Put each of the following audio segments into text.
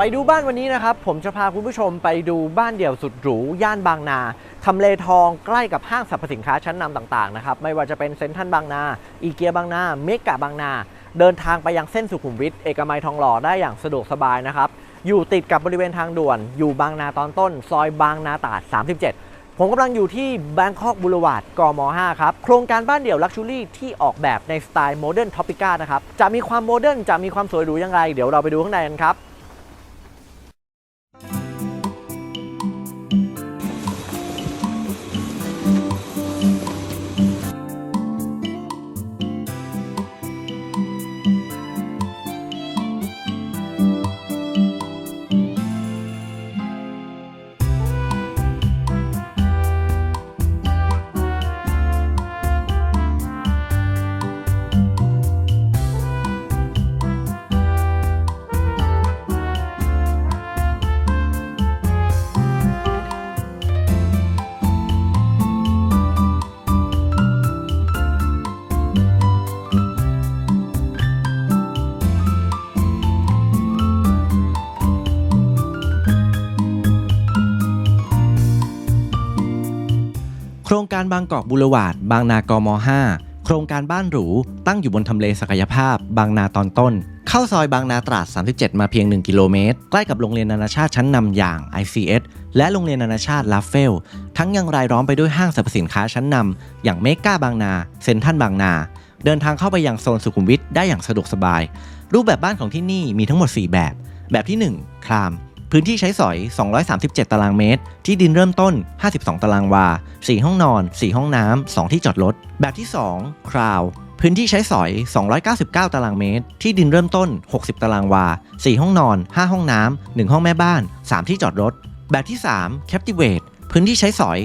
ไปดูบ้านวันนี้นะครับ ผมจะพาคุณผู้ชมไปดูบ้านเดี่ยวสุดหรู ย่านบางนาทำเลทองใกล้กับห้างสรรพสินค้าชั้นนำต่างๆนะครับไม่ว่าจะเป็นเซ็นทรัลบางนา อีเกียบางนา เมกะบางนา เดินทางไปยังเส้นสุขุมวิทเอกมัยทองหล่อได้อย่างสะดวกสบายนะครับอยู่ติดกับบริเวณทางด่วน อยู่บางนาตอนต้น ซอยบางนาตราด 37 ผมกำลังอยู่ที่แบงคอกบูรวาดกม 5 ครับ โครงการบ้านเดี่ยวลักชูรี่ที่ออกแบบในสไตล์โมเดิร์นท็อปิก้านะครับ จะมีความโมเดิร์นจะมีความสวยหรูยังไงเดี๋ยวเราไปดูข้างในกันครับ การบางกอกบูรวาดบางนากม 5 โครงการบ้านหรู ตั้งอยู่บนทำเลศักยภาพ บางนาตอนต้น เข้าซอยบางนาตราด 37 มาเพียง 1 กิโลเมตร ใกล้กับโรงเรียนนานาชาติชั้นนำอย่าง ICS และโรงเรียนนานาชาติลาเฟล ทั้งยังรายล้อมไปด้วยห้างสรรพสินค้าชั้นนำอย่างเมกาบางนาเซ็นทรัลบางนา เดินทางเข้าไปยังโซนสุขุมวิทได้อย่างสะดวกสบาย รูปแบบบ้านของที่นี่มีทั้งหมด 4 แบบ แบบที่ 1 คลาม พื้นที่ใช้สอย 237 ตารางเมตร ที่ดินเริ่มต้น 52 ตารางวา 4 ห้องนอน 4 ห้องน้ำ 2 ที่จอดรถ แบบที่ 2 คราว พื้นที่ใช้สอย 299 ตารางเมตร ที่ดินเริ่มต้น 60 ตารางวา 4 ห้องนอน 5 ห้องน้ำ 1 ห้องแม่บ้าน 3 ที่จอดรถ แบบที่ 3 Captivate พื้นที่ใช้สอย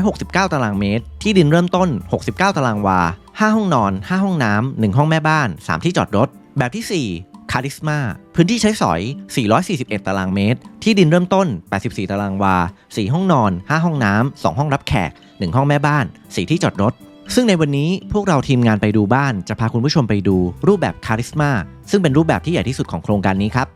369 ตารางเมตร ที่ดินเริ่มต้น 69 ตารางวา 5 ห้องนอน 5 ห้องน้ำ 1 ห้องแม่บ้าน 3 ที่จอดรถ แบบที่ 4 คาริสมาพื้นที่ใช้สอย 441 ตารางเมตร ที่ดินเริ่มต้น 84 ตารางวา 4 ห้องนอน 5 ห้องน้ำ 2 ห้องรับแขก 1 ห้องแม่บ้าน 4 ที่จอดรถ ซึ่งในวันนี้พวกเราทีมงานไปดูบ้าน จะพาคุณผู้ชมไปดูรูปแบบคาริสมาซึ่งเป็นรูปแบบที่ใหญ่ที่สุดของโครงการนี้ครับ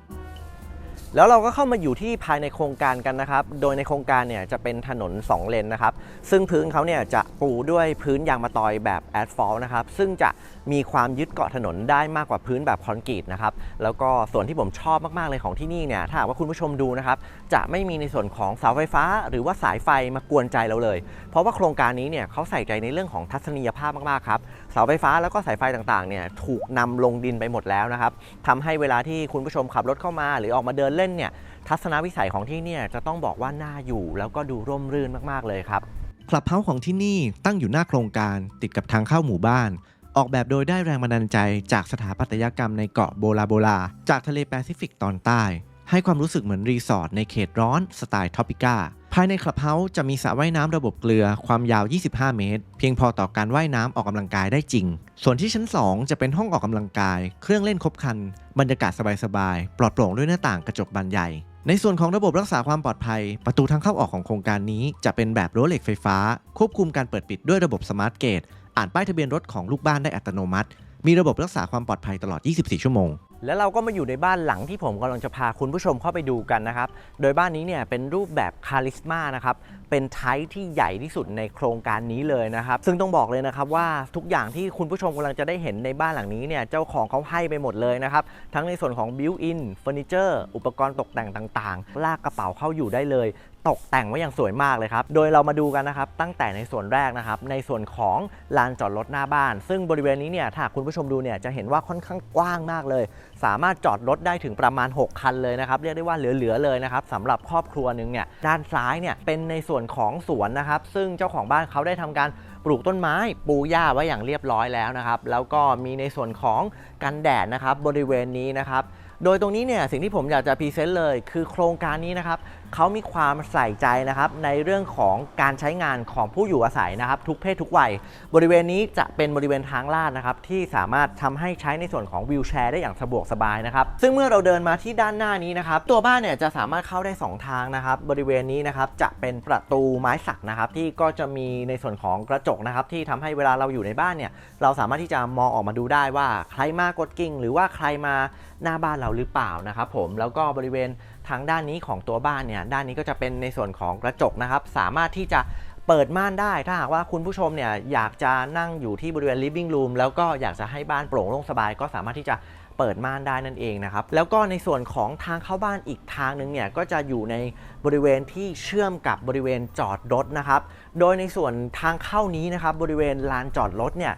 แล้วเราก็เข้ามาอยู่ที่ภายในโครงการกันนะครับ โดยในโครงการเนี่ยจะเป็นถนน 2 เลนนะครับ ซึ่งพื้นเขาเนี่ยจะปูด้วยพื้นยางมะตอยแบบแอสฟอลต์นะครับ ซึ่งจะ มีความยึดเกาะถนนได้มากกว่าพื้นแบบคอนกรีตนะครับแล้วก็ส่วนที่ผมชอบมากๆเลยของที่นี่เนี่ยถ้าหากว่าคุณผู้ชมดูนะครับจะไม่มีในส่วนของเสาไฟฟ้า หรือว่าสายไฟมากวนใจเราเลย เพราะว่าโครงการนี้เนี่ยเขาใส่ใจในเรื่องของทัศนียภาพมากๆครับเสาไฟฟ้าแล้วก็สายไฟต่างๆเนี่ยถูกนำลงดินไปหมดแล้วนะครับทำให้เวลาที่คุณผู้ชมขับรถเข้ามา หรือออกมาเดินเล่นเนี่ยทัศนวิสัยของที่เนี่ยจะต้องบอกว่าน่าอยู่ แล้วก็ดูร่มรื่นมากๆเลยครับคลับเฮาส์ของที่นี่ตั้งอยู่หน้าโครงการติดกับทางเข้าหมู่บ้าน ออกแบบโดยได้แรงบันดาลใจจากสถาปัตยกรรมในเกาะโบลาโบลา จากทะเลแปซิฟิกตอนใต้ ให้ความรู้สึกเหมือนรีสอร์ทในเขตร้อนสไตล์ทอปิก้าภายในคลับเฮาส์จะมีสระว่ายน้ำระบบเกลือความยาว 25 เมตร เพียงพอต่อการว่ายน้ำออกกำลังกายได้จริง ส่วนที่ชั้น 2 จะเป็นห้องออกกำลังกาย เครื่องเล่นครบครัน บรรยากาศสบายๆ ปลอดโปร่งด้วยหน้าต่างกระจกบานใหญ่ ในส่วนของระบบรักษาความปลอดภัย ประตูทางเข้าออกของโครงการนี้ จะเป็นแบบรั้วเหล็กไฟฟ้า ควบคุมการเปิดปิดด้วยระบบสมาร์ทเกต อ่านป้ายทะเบียนรถของลูกบ้านได้อัตโนมัติ มีระบบรักษาความปลอดภัยตลอด 24 ชั่วโมง แล้วเราก็มาอยู่ในบ้านหลังที่ผมกำลังจะพาคุณผู้ชมเข้าไปดูกันนะครับ โดยบ้านนี้เนี่ยเป็นรูปแบบคาลิสมานะครับ เป็นไทป์ที่ใหญ่ที่สุดในโครงการนี้เลยนะครับ ซึ่งต้องบอกเลยนะครับว่าทุกอย่างที่คุณผู้ชมกำลังจะได้เห็นในบ้านหลังนี้เนี่ยเจ้าของเขาให้ไปหมดเลยนะครับ ทั้งในส่วนของบิวอินเฟอร์นิเจอร์อุปกรณ์ตกแต่งต่างๆ ลากกระเป๋าเข้าอยู่ได้เลย ตกแต่งไว้อย่างสวยมากเลยครับ โดยเรามาดูกันนะครับตั้งแต่ในส่วนแรกนะครับในส่วนของลานจอดรถหน้าบ้าน ซึ่งบริเวณนี้เนี่ยถ้าคุณผู้ชมดูเนี่ยจะเห็นว่าค่อนข้างกว้างมากเลย สามารถจอดรถได้ถึงประมาณ 6 คันเลยนะครับเรียกได้ว่าเหลือๆเลยนะครับสำหรับครอบครัวหนึ่งเนี่ยด้านซ้ายเนี่ยเป็นในส่วนของสวนนะครับซึ่งเจ้าของบ้านเขาได้ทำการปลูกต้นไม้ปูหญ้าไว้อย่างเรียบร้อยแล้วนะครับแล้วก็มีในส่วนของกันแดดนะครับบริเวณนี้นะครับโดยตรงนี้เนี่ยสิ่งที่ผมอยากจะพรีเซนต์เลย คือโครงการนี้นะครับ เขามีความใส่ใจนะครับในเรื่องของการใช้งานของผู้อยู่อาศัยนะครับ ทุกเพศทุกวัย บริเวณนี้จะเป็นบริเวณทางลาดนะครับที่สามารถทำให้ใช้ในส่วนของวิวแชร์ได้อย่างสะดวกสบายนะครับ ซึ่งเมื่อเราเดินมาที่ด้านหน้านี้นะครับตัวบ้านเนี่ยจะสามารถเข้าได้ 2 ทางนะครับ บริเวณนี้นะครับจะเป็นประตูไม้สักนะครับที่ก็จะมีในส่วนของกระจกนะครับที่ทำให้เวลาเราอยู่ในบ้านเนี่ยเราสามารถที่จะมองออกมาดูได้ว่าใครมากดกิ่ง หรือว่าใครมาหน้าบ้านเราหรือเปล่านะครับผมแล้วก็บริเวณ ทางด้านนี้ของตัวบ้านเนี่ยด้านนี้ก็จะเป็นในส่วนของกระจกนะครับ สามารถที่จะเปิดม่านได้ถ้าหากว่าคุณผู้ชมเนี่ยอยากจะนั่งอยู่ที่บริเวณ living room แล้วก็อยากจะให้บ้านโปร่งโล่งสบาย ก็สามารถที่จะเปิดม่านได้นั่นเองนะครับ แล้วก็ในส่วนของทางเข้าบ้านอีกทางหนึ่งเนี่ยก็จะอยู่ในบริเวณที่เชื่อมกับบริเวณจอดรถนะครับ โดยในส่วนทางเข้านี้นะครับบริเวณลานจอดรถเนี่ย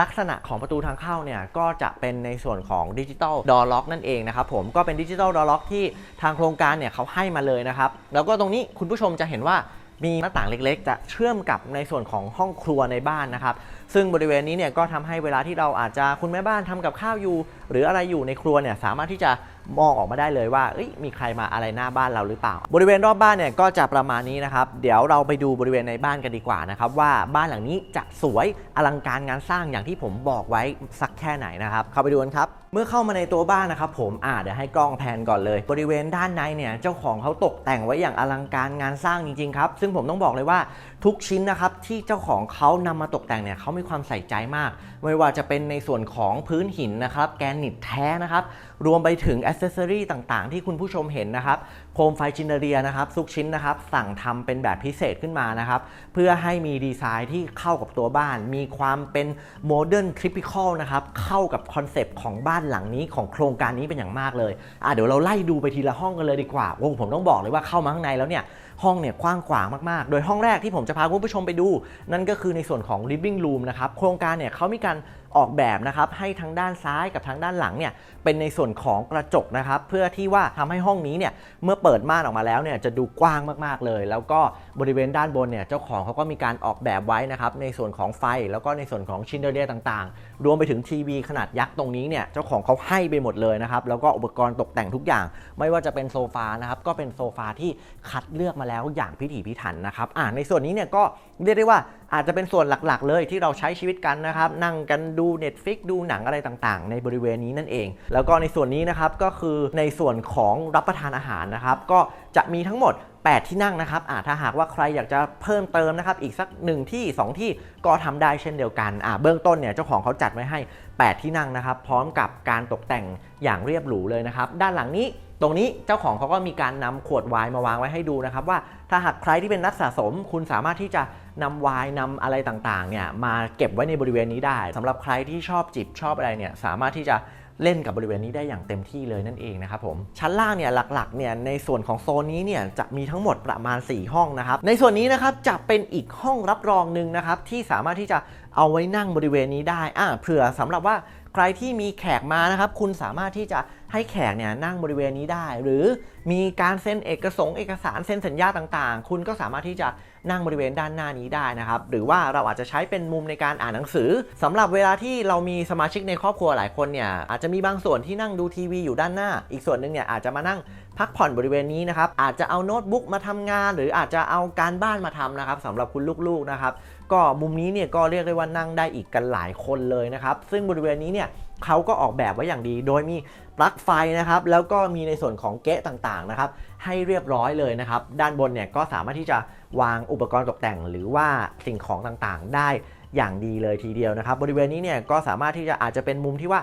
ลักษณะของประตูทางเข้าเนี่ยก็จะเป็นในส่วนของดิจิตอลดอล็อกนั่นเองนะครับผมก็เป็นดิจิตอลดอล็อกที่ทางโครงการเนี่ยเขาให้มาเลยนะครับแล้วก็ตรงนี้คุณผู้ชมจะเห็นว่ามีหน้าต่างเล็กๆ จะเชื่อมกับในส่วนของห้องครัวในบ้านนะครับ ซึ่งบริเวณนี้เนี่ยก็ทำให้เวลาที่เราอาจจะคุณแม่บ้านทำกับข้าวอยู่ หรืออะไรอยู่ในครัวเนี่ยสามารถที่จะ มองออกมาได้เลยว่ามีใครมาอะไรหน้าบ้านเราหรือเปล่า บริเวณรอบบ้านเนี่ยก็จะประมาณนี้นะครับ เดี๋ยวเราไปดูบริเวณในบ้านกันดีกว่านะครับว่าบ้านหลังนี้จะสวยอลังการงานสร้างอย่างที่ผมบอกไว้สักแค่ไหนนะครับ เข้าไปดูกันครับเมื่อเข้ามาในตัวบ้านนะครับผมอ่าเดี๋ยวให้กล้องแพนก่อนเลย บริเวณด้านในเนี่ยเจ้าของเขาตกแต่งไว้อย่างอลังการงานสร้างจริงๆครับ ซึ่งผมต้องบอกเลยว่าทุกชิ้นนะครับที่เจ้าของเขานำมาตกแต่งเนี่ยเขามีความใส่ใจมาก ไม่ว่าจะเป็นในส่วนของพื้นหินนะครับ แกรนิตแท้นะครับ รวมไปถึงอ c เซสซอรีต่างๆ ที่คุณผู้ชมเห็นนะครับโคมไฟจินเนเรียนะครับทุกชิ้นนะครับสั่งทำเป็นแบบพิเศษขึ้นมานะครับเพื่อให้มีดีไซน์ที่เข้ากับตัวบ้าน มีความเป็นโมเดิร์นคริปิคอลนะครับเข้ากับคอนเซปต์ของบ้านหลังนี้ของโครงการนี้เป็นอย่างมากเลยอะเดี๋ยวเราไล่ดูไปทีละห้องกันเลยดีกว่าโอ้ผมต้องบอกเลยว่าเข้ามาข้างในแล้วเนี่ยห้องเนี่ยกว้างขวางมากๆ โดยห้องแรกที่ผมจะพาคุณผู้ชมไปดู นั่นก็คือในส่วนของ living room นะครับโครงการเนี่ยเขามีการ ออกแบบนะครับให้ทั้งด้านซ้ายกับทั้งด้านหลังเนี่ยเป็นในส่วนของกระจกนะครับเพื่อที่ว่าทำให้ห้องนี้เนี่ยเมื่อเปิดม่านออกมาแล้วเนี่ยจะดูกว้างมากๆเลย แล้วก็บริเวณด้านบนเนี่ยเจ้าของเขาก็มีการออกแบบไว้นะครับในส่วนของไฟแล้วก็ในส่วนของชินเดอเรียต่างๆ รวมไปถึงทีวีขนาดยักษ์ตรงนี้เนี่ยเจ้าของเขาให้ไปหมดเลยนะครับแล้วก็อุปกรณ์ตกแต่งทุกอย่าง ไม่ว่าจะเป็นโซฟานะครับก็เป็นโซฟาที่คัดเลือกมาแล้วอย่างพิถีพิถันนะครับอ่าในส่วนนี้เนี่ยก็เรียกได้ว่าอาจจะเป็นส่วนหลักๆ เลยที่เราใช้ชีวิตกันนะครับนั่งกันดู Netflix ดูหนังอะไรต่างๆ ในบริเวณนี้นั่นเอง แล้วก็ในส่วนนี้นะครับก็คือในส่วนของรับประทานอาหารนะครับก็จะมีทั้งหมด 8 ที่นั่งนะครับอ่าถ้าหากว่าใครอยากจะเพิ่มเติมนะครับอีกสัก 1 ที่ 2 ที่ก็ทำได้เช่นเดียวกันอ่าเบื้องต้นเนี่ยเจ้าของเขาจัดไว้ให้ 8 ที่นั่งนะครับพร้อมกับการตกแต่งอย่างเรียบหรูเลยนะครับด้านหลังนี้ตรงนี้เจ้าของเขาก็มีการนำขวดไวน์มาวางไว้ให้ดูนะครับว่าถ้าหากใครที่เป็นนักสะสม คุณสามารถที่จะนำไวน์นำอะไรต่างๆเนี่ยมาเก็บไว้ในบริเวณนี้ได้สำหรับใครที่ชอบจิบชอบอะไรเนี่ยสามารถที่จะ เล่นกับบริเวณนี้ได้อย่างเต็มที่เลยนั่นเองนะครับผมชั้นล่างเนี่ยหลักๆเนี่ยในส่วนของโซนนี้เนี่ยจะมีทั้งหมดประมาณ 4 ห้องนะครับในส่วนนี้นะครับจะเป็นอีกห้องรับรองหนึ่งนะครับที่สามารถที่จะเอาไว้นั่งบริเวณนี้ได้อ่าเผื่อสำหรับว่าใครที่มีแขกมานะครับคุณสามารถที่จะให้แขกเนี่ยนั่งบริเวณนี้ได้ หรือมีการเซ็นเอกสงเอกสารเซ็นสัญญาต่างๆ คุณก็สามารถที่จะ นั่งบริเวณด้านหน้านี้ได้นะครับหรือว่าเราอาจจะใช้เป็นมุมในการอ่านหนังสือสำหรับเวลาที่เรามีสมาชิกในครอบครัวหลายคนเนี่ยอาจจะมีบางส่วนที่นั่งดูทีวีอยู่ด้านหน้า อีกส่วนหนึ่งเนี่ยอาจจะมานั่งพักผ่อนบริเวณนี้นะครับอาจจะเอาโน้ตบุ๊กมาทำงาน หรืออาจจะเอาการบ้านมาทำนะครับสำหรับคุณลูกๆนะครับก็มุมนี้เนี่ยก็เรียกได้ว่านั่งได้อีกกันหลายคนเลยนะครับซึ่งบริเวณนี้เนี่ยเขาก็ออกแบบไว้อย่างดี โดยมีปลั๊กไฟนะครับแล้วก็มีในส่วนของเก๊ะต่างๆนะครับ ให้เรียบร้อยเลยนะครับ ด้านบนเนี่ยก็สามารถที่จะวางอุปกรณ์ตกแต่ง หรือว่าสิ่งของต่างๆ ได้อย่างดีเลยทีเดียวนะครับ บริเวณนี้เนี่ยก็สามารถที่จะอาจจะเป็นมุมที่ว่า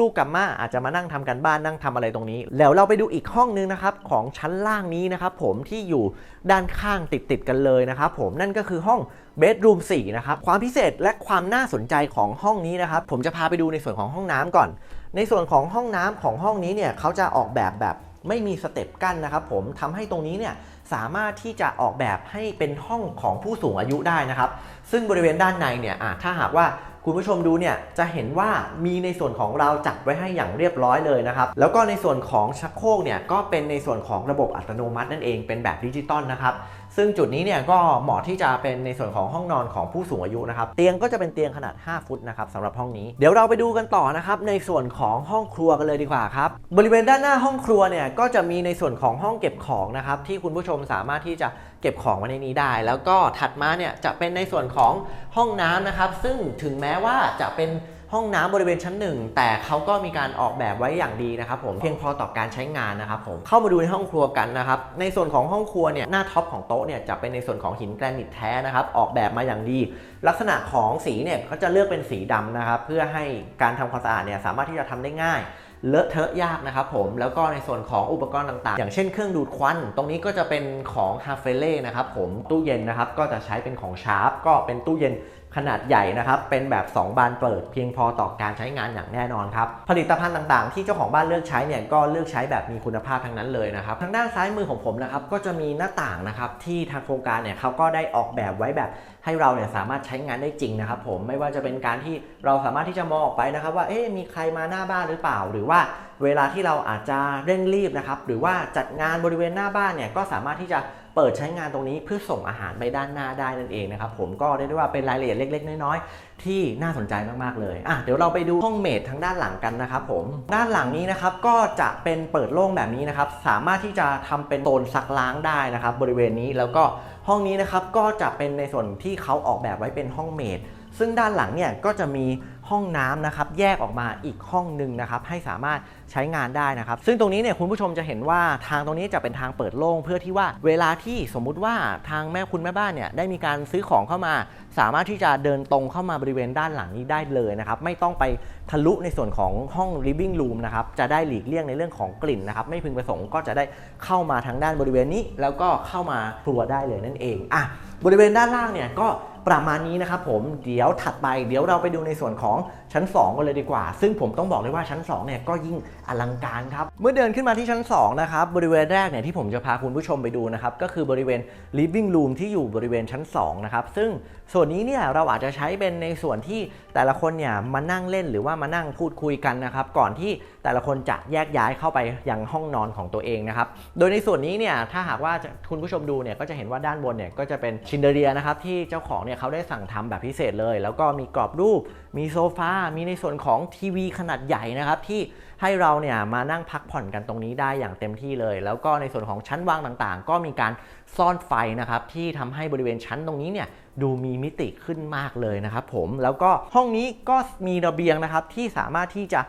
ลูกๆกับม่าอาจจะมานั่งทำกันบ้านนั่งทำอะไรตรงนี้ แล้วเราไปดูอีกห้องนึงนะครับของชั้นล่างนี้นะครับผมที่อยู่ด้านข้างติดๆกันเลยนะครับผมนั่นก็คือห้องเบดรูม4นะครับความพิเศษและความน่าสนใจของห้องนี้นะครับผมจะพาไปดูในส่วนของห้องน้ำก่อน ในส่วนของห้องน้ำของห้องนี้เนี่ยเขาจะออกแบบแบบ ไม่มีสเต็ปกั้นนะครับผมทำให้ตรงนี้เนี่ยสามารถที่จะออกแบบให้เป็นห้องของผู้สูงอายุได้นะครับ ซึ่งบริเวณด้านในเนี่ยถ้าหากว่าคุณผู้ชมดูเนี่ยจะเห็นว่ามีในส่วนของเราจัดไว้ให้อย่างเรียบร้อยเลยนะครับ แล้วก็ในส่วนของชักโครกเนี่ยก็เป็นในส่วนของระบบอัตโนมัตินั่นเองเป็นแบบดิจิตอลนะครับ ซึ่งจุดนี้เนี่ยก็เหมาะที่จะเป็นในส่วนของห้องนอนของผู้สูงอายุนะครับ เตียงก็จะเป็นเตียงขนาด 5 ฟุตนะครับสำหรับห้องนี้ เดี๋ยวเราไปดูกันต่อนะครับในส่วนของห้องครัวกันเลยดีกว่าครับ บริเวณด้านหน้าห้องครัวเนี่ยก็จะมีในส่วนของห้องเก็บของนะครับที่คุณผู้ชมสามารถที่จะเก็บของไว้ในนี้ได้ แล้วก็ถัดมาเนี่ยจะเป็นในส่วนของห้องน้ำนะครับ ซึ่งถึงแม้ว่าจะเป็น ห้องน้ำบริเวณชั้นหนึ่งแต่เขาก็มีการออกแบบไว้อย่างดีนะครับผมเพียงพอต่อการใช้งานนะครับผมเข้ามาดูในห้องครัวกันนะครับในส่วนของห้องครัวเนี่ยหน้าท็อปของโต๊ะเนี่ยจะเป็นในส่วนของหินแกรนิตแท้นะครับออกแบบมาอย่างดี ลักษณะของสีเนี่ยเขาจะเลือกเป็นสีดำนะครับเพื่อให้การทำความสะอาดเนี่ยสามารถที่จะทำได้ง่ายเลอะเทอะยากนะครับผมแล้วก็ในส่วนของอุปกรณ์ต่างๆ อย่างเช่นเครื่องดูดควัน ตรงนี้ก็จะเป็นของฮาเฟเล่นะครับผมตู้เย็นนะครับก็จะใช้เป็นของชาร์ปก็เป็นตู้เย็น ขนาดใหญ่นะครับ เป็นแบบ 2 บานเปิดเพียงพอต่อการใช้งานอย่างแน่นอนครับ ผลิตภัณฑ์ต่างๆ ที่เจ้าของบ้านเลือกใช้เนี่ยก็เลือกใช้แบบมีคุณภาพทั้งนั้นเลยนะครับ ทางด้านซ้ายมือของผมนะครับก็จะมีหน้าต่างนะครับที่ทางโครงการเนี่ยเขาก็ได้ออกแบบไว้แบบให้เราเนี่ยสามารถใช้งานได้จริงนะครับผมไม่ว่าจะเป็นการที่เราสามารถที่จะมองออกไปนะครับ ว่าเอ๊ะมีใครมาหน้าบ้านหรือเปล่า หรือว่าเวลาที่เราอาจจะเร่งรีบนะครับหรือว่าจัดงานบริเวณหน้าบ้านเนี่ยก็สามารถที่จะ เปิดใช้งานตรงนี้เพื่อส่งอาหารไปด้านหน้าได้นั่นเองนะครับผมก็เรียกได้ว่าเป็นรายละเอียดเล็ก ๆ น้อยๆที่น่าสนใจมากๆเลยอะเดี๋ยวเราไปดูห้องเมดทางด้านหลังกันนะครับผมด้านหลังนี้นะครับก็จะเป็นเปิดโล่งแบบนี้นะครับสามารถที่จะทำเป็นโซนซักล้างได้นะครับบริเวณนี้แล้วก็ห้องนี้นะครับก็จะเป็นในส่วนที่เขาออกแบบไว้เป็นห้องเมดซึ่งด้านหลังเนี่ยก็จะมี ห้องน้ำนะครับแยกออกมาอีกห้องหนึ่งนะครับให้สามารถใช้งานได้นะครับ ซึ่งตรงนี้เนี่ยคุณผู้ชมจะเห็นว่าทางตรงนี้จะเป็นทางเปิดโล่งเพื่อที่ว่าเวลาที่สมมุติว่าทางแม่คุณแม่บ้านเนี่ยได้มีการซื้อของเข้ามา สามารถที่จะเดินตรงเข้ามาบริเวณด้านหลังนี้ได้เลยนะครับไม่ต้องไปทะลุในส่วนของห้อง living room นะครับจะได้หลีกเลี่ยงในเรื่องของกลิ่นนะครับไม่พึงประสงค์ก็จะได้เข้ามาทางด้านบริเวณนี้ แล้วก็เข้ามาครัวได้เลยนั่นเองอะบริเวณด้านล่างเนี่ยก็ ประมาณนี้นะครับผมเดี๋ยวถัดไปเดี๋ยวเราไปดูในส่วนของ ชั้น 2กันเลยดีกว่า ซึ่งผมต้องบอกเลยว่าชั้น2เนี่ยก็ยิ่งอลังการครับ เมื่อเดินขึ้นมาที่ชั้น2นะครับบริเวณแรกเนี่ยที่ผมจะพาคุณผู้ชมไปดูนะครับก็คือบริเวณ living room ที่อยู่บริเวณชั้น2นะครับซึ่งส่วนนี้เนี่ยเราอาจจะใช้เป็นในส่วนที่แต่ละคนเนี่ยมานั่งเล่นหรือว่ามานั่งพูดคุยกันนะครับก่อนที่แต่ละคนจะแยกย้ายเข้าไปยังห้องนอนของตัวเองนะครับโดยในส่วนนี้เนี่ยถ้าหากว่าคุณผู้ชมดูเนี่ยก็จะเห็นว่าด้านบนเนี่ยก็จะเป็นชินเดเรียนะครับที่เจ้าของเนี่ยเขาได้สั่งทำแบบพิเศษเลย แล้วก็มีกรอบรูปมีโซฟามีในส่วนของทีวีขนาดใหญ่นะครับที่ให้เราเนี่ยมานั่งพักผ่อนกันตรงนี้ได้อย่างเต็มที่เลย แล้วก็ในส่วนของชั้นวางต่างๆ ก็มีการซ่อนไฟนะครับที่ทำให้บริเวณชั้นตรงนี้เนี่ยดูมีมิติขึ้นมากเลยนะครับผมแล้วก็ห้องนี้ก็มีระเบียงนะครับที่สามารถที่จะ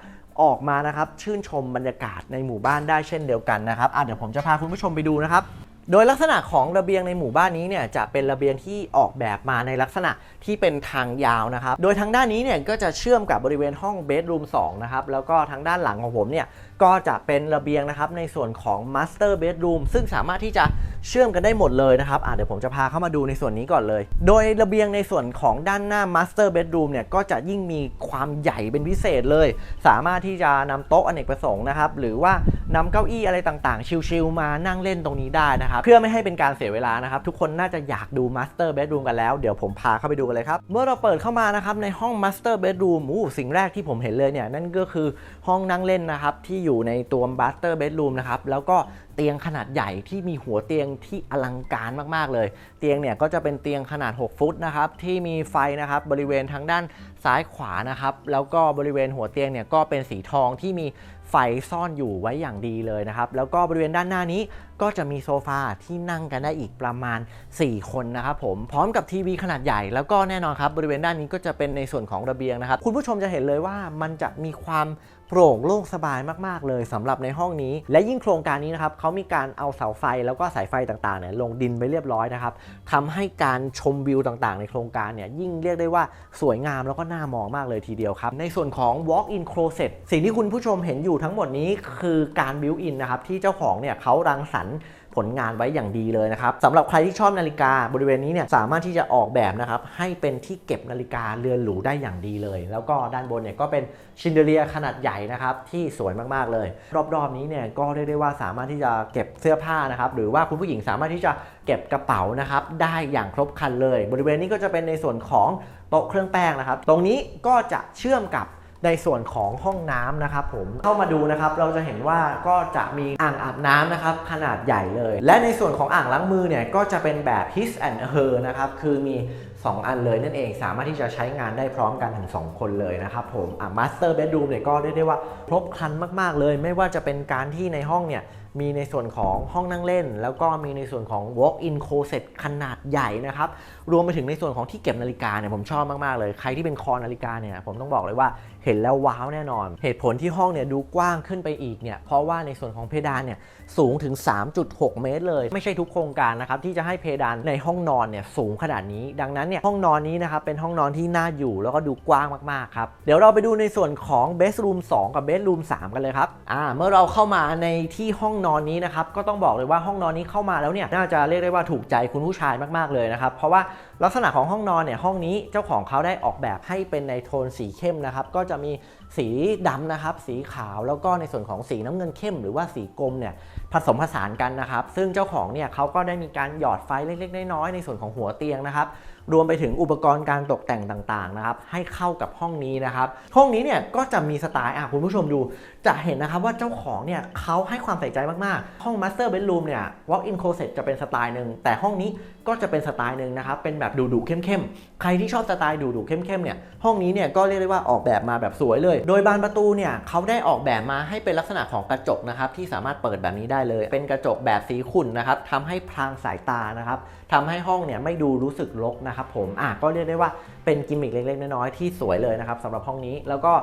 ออกมานะครับชื่นชมบรรยากาศในหมู่บ้านได้เช่นเดียวกันนะครับอะเดี๋ยวผมจะพาคุณผู้ชมไปดูนะครับ โดยลักษณะของระเบียงในหมู่บ้านนี้เนี่ยจะเป็นระเบียงที่ออกแบบมาในลักษณะที่เป็นทางยาวนะครับ โดยทางด้านนี้เนี่ยก็จะเชื่อมกับบริเวณห้องเบดรูม2นะครับ แล้วก็ทางด้านหลังของผมเนี่ยก็จะเป็นระเบียงนะครับในส่วนของมาสเตอร์เบดรูมซึ่งสามารถที่จะเชื่อมกันได้หมดเลยนะครับอะเดี๋ยวผมจะพาเข้ามาดูในส่วนนี้ก่อนเลย โดยระเบียงในส่วนของด้านหน้ามาสเตอร์เบดรูมเนี่ยก็จะยิ่งมีความใหญ่เป็นพิเศษเลย สามารถที่จะนำโต๊ะอเนกประสงค์นะครับหรือว่านำเก้าอี้อะไรต่างๆ ชิลๆมานั่งเล่นตรงนี้ได้นะครับเพื่อไม่ให้เป็นการเสียเวลานะครับ ทุกคนน่าจะอยากดูมาสเตอร์เบดรูมกันแล้ว เดี๋ยวผมพาเข้าไปดูกันเลยครับ เมื่อเราเปิดเข้ามานะครับในห้องมาสเตอร์เบดรูมอู้สิ่งแรกที่ผมเห็นเลยเนี่ยนั่นก็คือห้องนั่งเล่นนะครับที่อยู่ในตัวมาสเตอร์เบดรูมนะครับแล้วก็เตียงขนาดใหญ่ที่มีหัวเตียงที่อลังการมาก ๆ เลย เตียงเนี่ยก็จะเป็นเตียงขนาด 6 ฟุตนะครับที่มีไฟนะครับบริเวณทางด้านซ้ายขวานะครับแล้วก็บริเวณหัวเตียงเนี่ยก็เป็นสีทองที่มี ไฟซ่อนอยู่ไว้อย่างดีเลยนะครับ แล้วก็บริเวณด้านหน้านี้ก็จะมีโซฟาที่นั่งกันได้อีกประมาณ 4 คนนะครับผมพร้อมกับทีวีขนาดใหญ่แล้วก็แน่นอนครับบริเวณด้านนี้ก็จะเป็นในส่วนของระเบียงนะครับ คุณผู้ชมจะเห็นเลยว่ามันจะมีความ โปร่งโล่งสบายมากๆเลยสำหรับในห้องนี้ และยิ่งโครงการนี้นะครับเขามีการเอาเสาไฟแล้วก็สายไฟต่างๆเนี่ยลงดินไปเรียบร้อยนะครับทำให้การชมวิวต่างๆ ในโครงการเนี่ยยิ่งเรียกได้ว่าสวยงามแล้วก็น่ามองมากเลยทีเดียวครับ ในส่วนของ walk-in closet สิ่งที่คุณผู้ชมเห็นอยู่ทั้งหมดนี้คือการ built in นะครับที่เจ้าของเนี่ยเขารังสรรค์ ผลงานไว้อย่างดีเลยนะครับสำหรับใครที่ชอบนาฬิกาบริเวณนี้เนี่ยสามารถที่จะออกแบบนะครับให้เป็นที่เก็บนาฬิกาเรือนหรูได้อย่างดีเลย แล้วก็ด้านบนเนี่ยก็เป็นชินเดเรียขนาดใหญ่นะครับที่สวยมากๆเลย รอบๆนี้เนี่ยก็เรียกได้ว่าสามารถที่จะเก็บเสื้อผ้านะครับหรือว่าคุณผู้หญิงสามารถที่จะเก็บกระเป๋านะครับได้อย่างครบครันเลย บริเวณนี้ก็จะเป็นในส่วนของโต๊ะเครื่องแป้งนะครับ ตรงนี้ก็จะเชื่อมกับ ในส่วนของห้องน้ำนะครับผมเข้ามาดูนะครับเราจะเห็นว่าก็จะมีอ่างอาบน้ำนะครับขนาดใหญ่เลย และในส่วนของอ่างล้างมือเนี่ยก็จะเป็นแบบ his and her นะครับคือมี 2 อันเลยนั่นเองสามารถที่จะใช้งานได้พร้อมกันถึง 2 คนเลยนะครับผมอะ master bedroom เนี่ยก็เรียกได้ว่าครบครันมาก ๆ เลย ไม่ว่าจะเป็นการที่ในห้องเนี่ย มีในส่วนของห้องนั่งเล่น แล้วก็มีในส่วนของ walk-in closet ขนาดใหญ่นะครับ รวมไปถึงในส่วนของที่เก็บนาฬิกาเนี่ยผมชอบมาก ๆ เลย ใครที่เป็นคอนาฬิกาเนี่ยผมต้องบอกเลยว่าเห็นแล้วว้าวแน่นอน เหตุผลที่ห้องเนี่ยดูกว้างขึ้นไปอีกเนี่ยเพราะว่าในส่วนของเพดานเนี่ยสูงถึง 3.6 เมตรเลย ไม่ใช่ทุกโครงการนะครับที่จะให้เพดานในห้องนอนเนี่ยสูงขนาดนี้ ดังนั้นเนี่ยห้องนอนนี้นะครับเป็นห้องนอนที่น่าอยู่แล้วก็ดูกว้างมากๆครับเดี๋ยวเราไปดูในส่วนของเบสรูม2กับเบสรูม3กันเลยครับอ่าเมื่อเราเข้ามาในที่ห้องนอนนี้นะครับก็ต้องบอกเลยว่าห้องนอนนี้เข้ามาแล้วเนี่ยน่าจะเรียกได้ว่าถูกใจคุณผู้ชายมากๆเลยนะครับเพราะว่าลักษณะของห้องนอนเนี่ยห้องนี้เจ้าของเขาได้ออกแบบให้เป็นในโทนสีเข้มนะครับก็จะมีสีดำนะครับสีขาวแล้วก็ในส่วนของสีน้ำเงินเข้ม หรือว่าสีกรมเนี่ยผสมผสานกันนะครับซึ่งเจ้าของเนี่ยเขาก็ได้มีการหยอดไฟเล็กๆน้อยๆในส่วนของหัวเตียงนะครับ รวมไปถึงอุปกรณ์การตกแต่งต่างๆนะครับให้เข้ากับห้องนี้นะครับ ห้องนี้เนี่ยก็จะมีสไตล์อะคุณผู้ชมดู จะเห็นนะครับว่าเจ้าของเนี่ยเขาให้ความใส่ใจมากๆ ห้อง Master Bedroom เนี่ย Walk-in Closet จะเป็นสไตล์หนึ่งแต่ห้องนี้ก็จะเป็นสไตล์หนึ่งนะครับเป็นแบบดุๆเข้มๆใครที่ชอบสไตล์ดุๆเข้มๆเนี่ยห้องนี้เนี่ยก็เรียกได้ว่าออกแบบมาแบบสวยเลย โดยบานประตูเนี่ยเขาได้ออกแบบมาให้เป็นลักษณะของกระจกนะครับที่สามารถเปิดแบบนี้ได้เลย เป็นกระจกแบบสีขุ่นนะครับทำให้พรางสายตานะครับทำให้ห้องเนี่ยไม่ดูรู้สึกรกนะครับผมอะก็เรียกได้ว่าเป็นกิมมิคเล็ก ๆ น้อยๆที่สวยเลยนะครับสำหรับห้องนี้ แล้วก็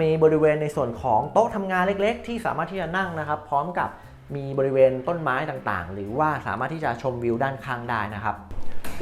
มีบริเวณในส่วนของโต๊ะทำงานเล็ก ๆ ที่สามารถที่จะนั่งนะครับ พร้อมกับมีบริเวณต้นไม้ต่างๆ หรือว่าสามารถที่จะชมวิวด้านข้างได้นะครับ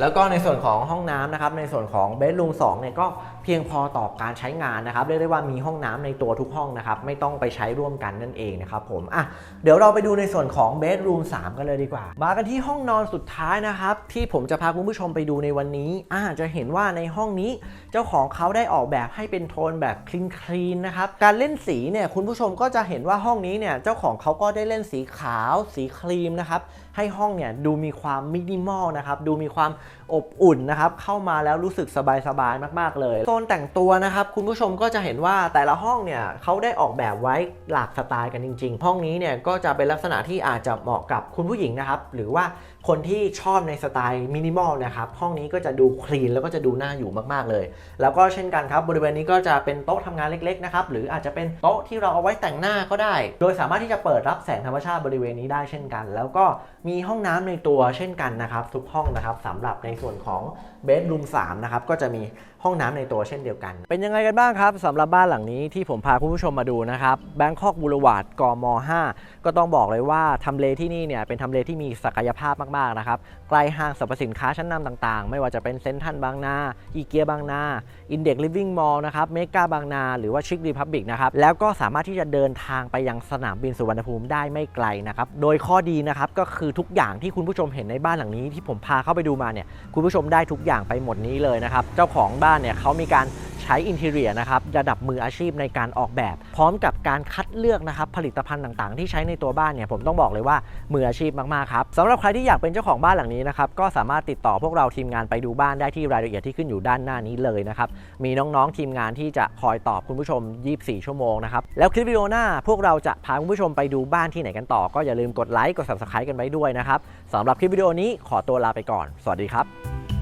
แล้วก็ในส่วนของห้องน้ำนะครับในส่วนของเบดรูม2เนี่ยก็ พียงพอต่อการใช้งานนะครับเรียกได้ว่ามีห้องน้ำในตัวทุกห้องนะครับไม่ต้องไปใช้ร่วมกันนั่นเองนะครับผมอะเดี๋ยวเราไปดูในส่วนของเบดรูม3กันเลยดีกว่า มากันที่ห้องนอนสุดท้ายนะครับ ที่ผมจะพาคุณผู้ชมไปดูในวันนี้อ่าจะเห็นว่าในห้องนี้เจ้าของเขาได้ออกแบบให้เป็นโทนแบบคลีนคลีนนะครับการเล่นสีเนี่ยคุณผู้ชมก็จะเห็นว่าห้องนี้เนี่ยเจ้าของเขาก็ได้เล่นสีขาว สีครีมนะครับให้ห้องเนี่ยดูมีความมินิมอลนะครับดูมีความอบอุ่นนะครับเข้ามาแล้วรู้สึกสบายๆมาก ๆเลยโซนแต่งตัวนะครับคุณผู้ชมก็จะเห็นว่าแต่ละห้องเนี่ยเขาได้ออกแบบไว้หลากสไตล์กันจริง ๆ ห้องนี้เนี่ยก็จะเป็นลักษณะที่อาจจะเหมาะกับคุณผู้หญิงนะครับหรือว่า คนที่ชอบในสไตล์มินิมอลนะครับห้องนี้ก็จะดูคลีนแล้วก็จะดูน่าอยู่มากๆเลย แล้วก็เช่นกันครับบริเวณนี้ก็จะเป็นโต๊ะทำงานเล็กๆนะครับหรืออาจจะเป็นโต๊ะที่เราเอาไว้แต่งหน้าก็ได้ โดยสามารถที่จะเปิดรับแสงธรรมชาติบริเวณนี้ได้เช่นกัน แล้วก็มีห้องน้ำในตัวเช่นกันนะครับทุกห้องนะครับสำหรับในส่วนของเบดรูม3นะครับก็จะมีห้องน้ำในตัวเช่นเดียวกัน เป็นยังไงกันบ้างครับสำหรับบ้านหลังนี้ที่ผมพาคุณผู้ชมมาดูนะครับแบงคอกบูรวาดกม 5 ก็ต้องบอกเลยว่าทำเลที่นี่เนี่ยเป็นทำเลที่มีศักยภาพมากๆนะครับใกล้ห้างสรรพสินค้าชั้นนำต่างๆ ไม่ว่าจะเป็นเซ็นทรัลบางนาอีเกียบางนาอินเด็กซ์ลิฟวิ่งมอลล์นะครับเมกาบางนา หรือว่าชิครีพับบิกนะครับแล้วก็สามารถที่จะเดินทางไปยังสนามบินสุวรรณภูมิได้ไม่ไกลนะครับโดยข้อดีนะครับก็คือทุกอย่างที่คุณผู้ชมเห็นในบ้านหลังนี้ที่ผมพาเข้าไปดูมาเนี่ยคุณผู้ชมได้ทุกอย่างไปหมดนี้เลยนะครับเจ้าของบ้านเนี่ยเขามีการใช้อินเท i รียนะครับระดับมืออาชีพในการออกแบบ พร้อมกับการคัดเลือกนะครับผลิตภัณฑ์ต่างๆ ที่ใช้ในตัวบ้านเนี่ยผมต้องบอกเลยว่ามืออาชีพมากๆครับสำหรับใครที่อยากเป็นเจ้าของบ้านหลังนี้นะครับก็สามารถติดต่อพวกเราทีมงานไปดูบ้านได้ที่รายละเอียดที่ขึ้นอยู่ด้านหน้านี้เลยนะครับมีน้องๆทีมงานที่จะคอยตอบคุณผู้ชม 24 ชั่วโมงนะครับแล้วคลิปวิดีโอหน้าพวกเราจะพาคุณผู้ชมไปดูบ้านที่ไหนกันต่อ ก็อย่าลืมกดไลค์กด subscribe กันไว้ด้วยนะครับสำหรับคลิปวิดีโอนี้ขอตัวลาไปก่อน สวัสดีครับ